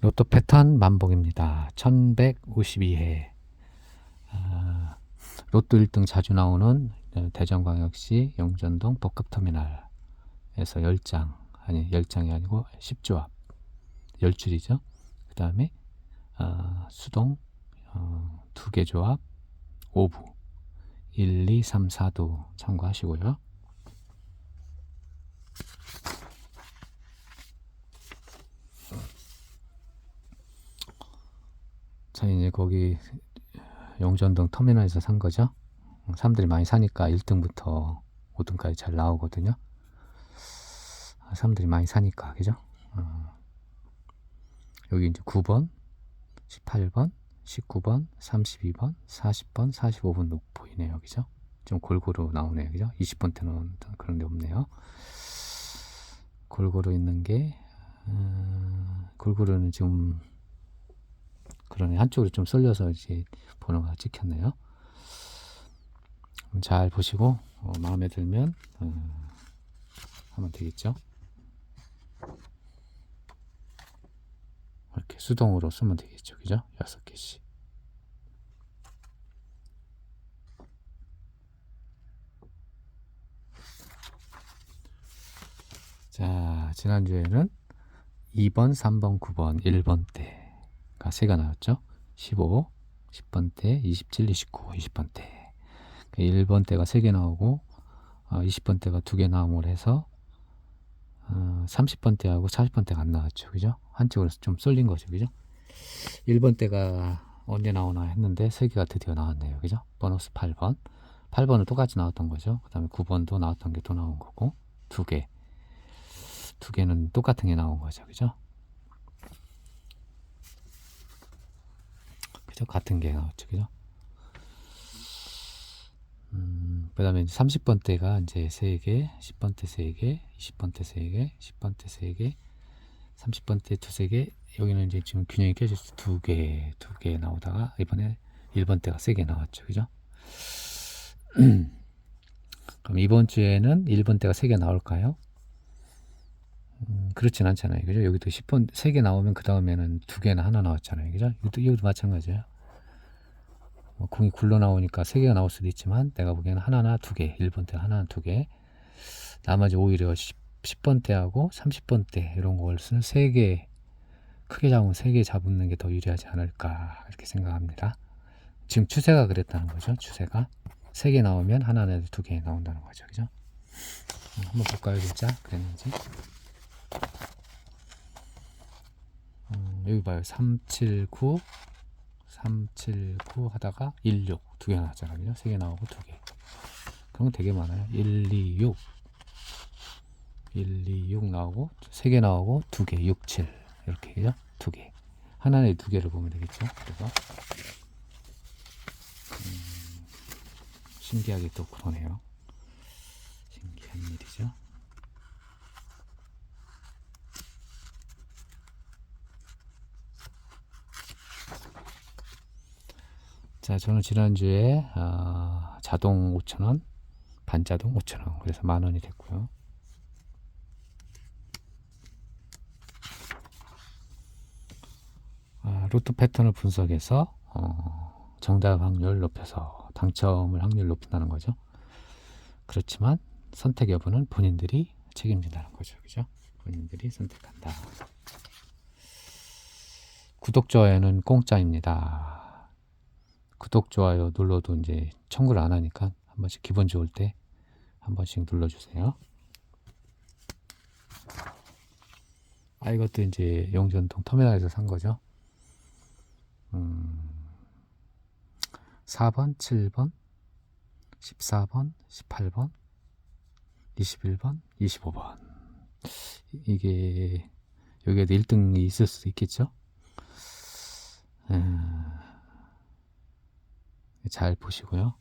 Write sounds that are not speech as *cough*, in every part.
로또 패턴 만복입니다. 1152회. 아, 로또 1등 자주 나오는 대전광역시 영전동 복합터미널에서 10장, 아니 10장이 아니고 10조합, 10줄이죠. 그 다음에 아, 수동 어, 2개 조합, 5부, 1, 2, 3, 4도 참고하시고요. 자, 이제 거기 용전동 터미널에서 산 거죠. 사람들이 많이 사니까 1등부터 5등까지 잘 나오거든요. 아, 사람들이 많이 사니까, 그죠? 어. 여기 이제 9번, 18번, 19번, 32번, 40번, 45번 보이네요. 그죠? 좀 골고루 나오네요. 그죠? 20번 때는 그런 데 없네요. 골고루 있는 게, 음, 골고루는 지금 그러네 한쪽으로 좀 쏠려서 이제 번호가 찍혔네요. 잘 보시고 어, 마음에 들면 어, 하면 되겠죠. 이렇게 수동으로 쓰면 되겠죠, 그죠? 여섯 개씩. 자, 지난주에는 2번, 3번, 9번, 1번 때 가 3가 나왔죠. 15, 10번 때, 27, 29, 20번 때. 1번 때가 3개 나오고, 20번 어, 때가 2개 나옴을 해서, 30번 어, 때하고 40번 때가 안 나왔죠. 그죠? 한쪽으로 좀 쏠린 거죠. 그죠? 1번 때가 언제 나오나 했는데 3개가 드디어 나왔네요. 그죠? 보너스 8번. 8번은 똑같이 나왔던 거죠. 그 다음에 9번도 나왔던 게 또 나온 거고, 2개. 두 개는 똑같은 게 나온 거죠. 그죠? 그죠? 같은 게 나왔죠. 그죠? 음, 그 다음에 30번대가 이제 3개, 10번대 3개, 20번대 3개, 10번대 3개, 30번대 두세 개, 여기는 이제 지금 균형이 깨져서 두 개, 두개 나오다가 이번에 1번대가 3개 나왔죠. 그죠? *clears throat* 그럼 이번 주에는 1번대가 3개 나올까요? 음, 그렇진 않잖아요. 그죠? 여기도 10번, 3개 나오면 그 다음에는 2개나 하나 나왔잖아요. 그죠? 이것도, 이것도 마찬가지예요. 뭐 공이 굴러 나오니까 3개가 나올 수도 있지만 내가 보기에는 하나나 2개, 1번 때 하나나 2개. 나머지 오히려 10, 10번 때하고 30번 때 이런 것을 3개, 크게 잡으면 3개 잡는 게 더 유리하지 않을까 이렇게 생각합니다. 지금 추세가 그랬다는 거죠. 추세가. 3개 나오면 하나나 2개 나온다는 거죠. 그죠? 음, 한번 볼까요, 진짜? 그랬는지. 음, 여기 봐요. 379, 379 하다가 16 두 개 나왔잖아요. 세 개 나오고 두 개. 그런 거 되게 많아요. 126 126 나오고 세 개 나오고 두 개, 67 이렇게 그죠? 두 개. 하나에 두 개를 보면 되겠죠. 그래서 음, 신기하게 또 그러네요. 신기한 일이죠. 자, 저는 지난주에 어, 자동 5,000원, 반자동 5,000원. 그래서 만 원이 됐고요. 아, 로또 패턴을 분석해서 어, 정답 확률 높여서 당첨을 확률 높인다는 거죠. 그렇지만 선택 여부는 본인들이 책임진다는 거죠. 그죠? 본인들이 선택한다. 구독, 좋아요는 공짜입니다. 구독, 좋아요 눌러도 이제 청구를 안 하니까 한 번씩 기분 좋을 때 한 번씩 눌러주세요. 아, 이것도 이제 용전동 터미널에서 산 거죠. 음, 4번, 7번, 14번, 18번, 21번, 25번. 이게, 여기에도 1등이 있을 수도 있겠죠? 음, 잘 보시고요.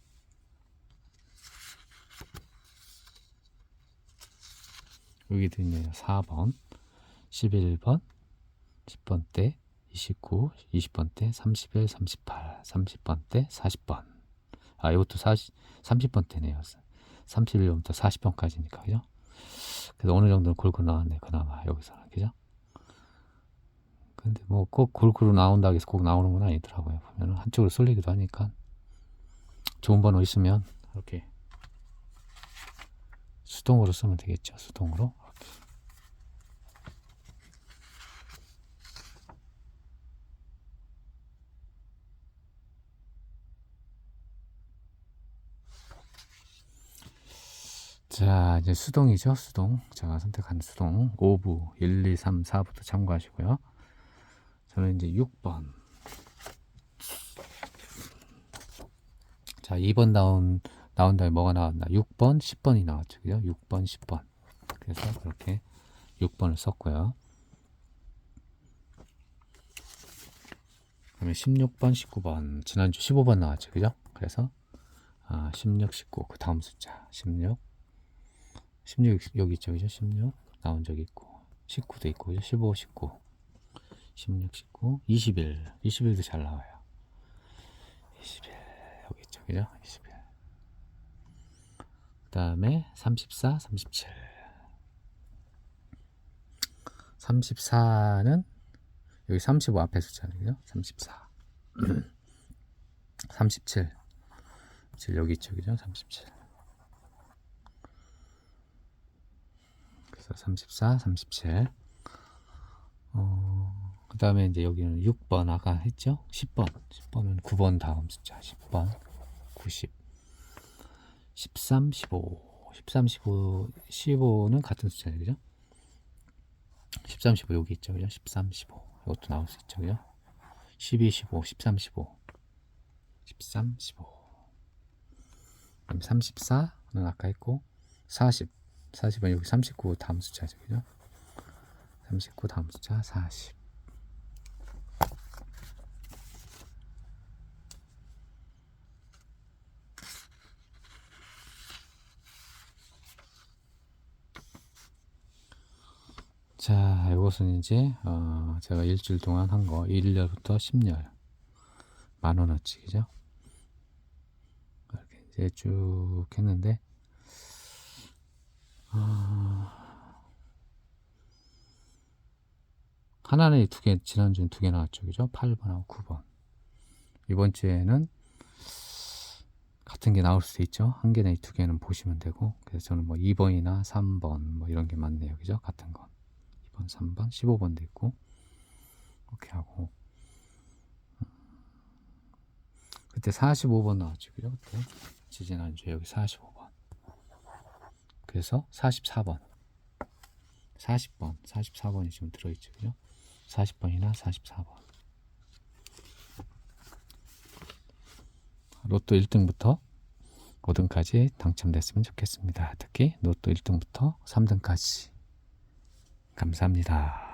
여기도 있네요. 4번, 11번, 10번 때, 29, 20번 때, 31, 38, 30번 때, 40번. 아, 이것도 40, 30번 때네요. 31번부터 40번까지니까, 그죠? 그래서 어느 정도는 골고 나왔네, 그나마, 여기서는, 그죠? 그 근데 뭐 꼭 골고루 나온다고 해서 꼭 나오는 건 아니더라고요. 보면 한쪽으로 쏠리기도 하니까 좋은 번호 있으면 이렇게 수동으로 쓰면 되겠죠. 수동으로. 자, 이제 수동이죠. 수동. 제가 선택한 수동. 5부, 1, 2, 3, 4부터 참고하시고요. 저는 이제 6번. 자, 2번 나온, 나온 다음에 뭐가 나왔나? 6번, 10번이 나왔죠. 그죠? 6번, 10번. 그래서 이렇게 6번을 썼고요. 그다음에 16번, 19번. 지난주 15번 나왔죠. 그죠? 그래서 아, 16, 19. 그 다음 숫자. 16. 16 여기 있죠. 그죠? 16 나온 적 있고. 19도 있고. 그죠? 15, 19. 16, 19, 21. 21도 잘 나와요. 21 여기 있죠. 그죠? 21. 그 다음에 34, 37. 34는 여기 35 앞에 숫자네요. *clears throat* 그죠? 34. 37. 7 여기. 그죠? 37. 그래서 34, 37. 어, 그 다음에 이제 여기는 6번 아까 했죠? 10번. 10번은 9번 다음 숫자. 10번. 90. 13, 15. 13, 15. 15는 같은 숫자예요. 그죠? 13, 15 여기 있죠. 그죠? 13, 15. 이것도 나올 수 있죠. 그죠? 12, 15. 13, 15. 13, 15. 그럼 34는 아까 했고 40. 40은 여기 39 다음 숫자죠. 그죠? 39 다음 숫자 40. 자, 이제 어, 제가 일주일 동안 한 거 1열부터 10열 만 원어치 그죠? 이렇게 이제 쭉 했는데 아, 하나는 두 개, 지난주는 두개 나왔죠. 그죠? 8번하고 9번. 이번 주에는 같은 게 나올 수도 있죠. 한 개나 두 개는 보시면 되고. 그래서 저는 뭐 2번이나 3번 뭐 이런 게 많네요. 그죠? 같은 건. 2번, 3번, 15번도 있고. 이렇게 하고. 음. 그때 45번 나왔죠. 그죠? 그때. 지지난주에 여기 45번. 그래서 44번. 40번, 44번이 지금 들어있죠. 그죠? 40번이나 44번. 로또 1등부터 5등까지 당첨됐으면 좋겠습니다. 특히 로또 1등부터 3등까지. 감사합니다.